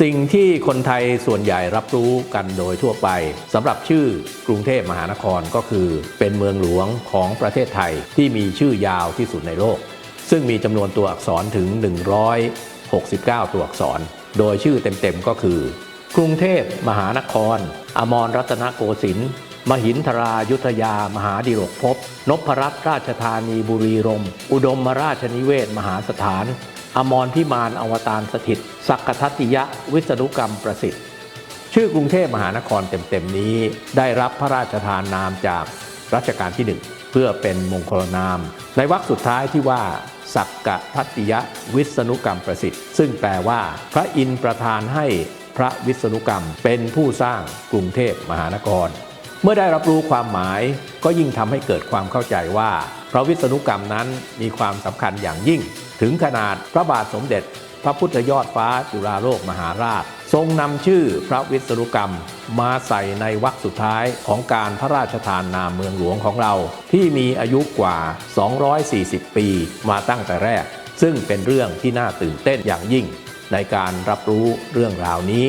สิ่งที่คนไทยส่วนใหญ่รับรู้กันโดยทั่วไปสำหรับชื่อกรุงเทพมหานครก็คือ เป็นเมืองหลวงของประเทศไทยที่มีชื่อยาวที่สุดในโลก ซึ่งมีจำนวนตัวอักษรถึง 169 ตัวอักษร โดยชื่อเต็มๆก็คือ กรุงเทพมหานคร อมรรัตนโกสินทร์มหินทรายุทธยามหาดิรกภพนพรัตน์ราชธานีบุรีรมย์อุดมราชนิเวศมหาสถาน อมรพิมานอวตารสถิต สักทัตติยะวิษณุกรรมประสิทธิ์ ชื่อกรุงเทพมหานครเต็มๆนี้ ได้รับพระราชทานนามจากรัชกาลที่หนึ่งเพื่อเป็นมงคลนาม ในวรรคสุดท้ายที่ว่า สักกทัตติยะวิษณุกรรมประสิทธิ์ ซึ่งแปลว่า พระอินทร์ประทานให้พระวิษณุกรรมเป็นผู้สร้างกรุงเทพมหานคร เมื่อได้รับรู้ความหมายก็ยิ่งทำให้เกิดความเข้าใจว่า พระวิษณุกรรมนั้นมีความสำคัญอย่างยิ่ง ถึงขนาดพระบาทสมเด็จ พระพุทธยอดฟ้าจุฬาโลกมหาราช ทรงนำชื่อพระวิษณุกรรม มาใส่ในวรรคสุดท้ายของการพระราชทานนามเมืองหลวงของเรา ที่มีอายุกว่า 240 ปีมาตั้งแต่แรก ซึ่งเป็นเรื่องที่น่าตื่นเต้นอย่างยิ่ง ในการรับรู้เรื่องราวนี้